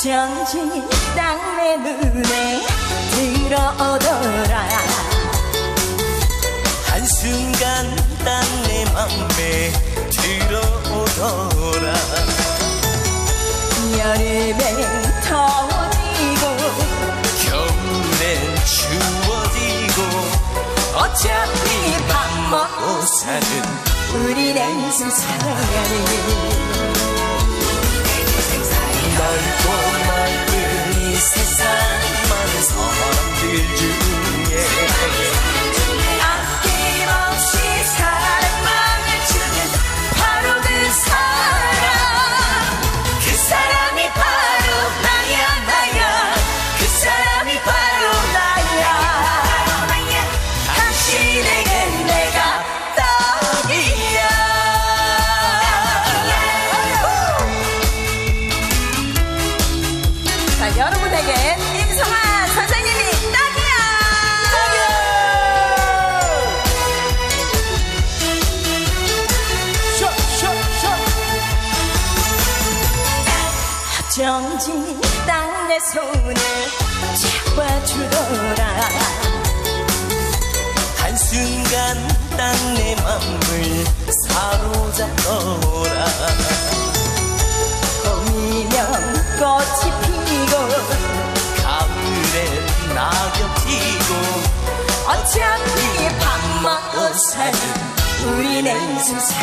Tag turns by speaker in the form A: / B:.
A: 정진 땅내 눈에 들어오더라.
B: 한순간 딱내 맘에 들어오더라.
A: 여름엔 더워지고
B: 겨울엔 추워지고
A: 어차피 밥 먹고
B: 사는
A: 우리는
B: 넓 정진이 딱 내 손을
A: 잡아주더라. 한순간 땅내 맘을 사로잡더라. 봄이면 꽃이 피고 가을엔 낙엽 지고
B: 어차피 밥 먹고 살 우리 내 세상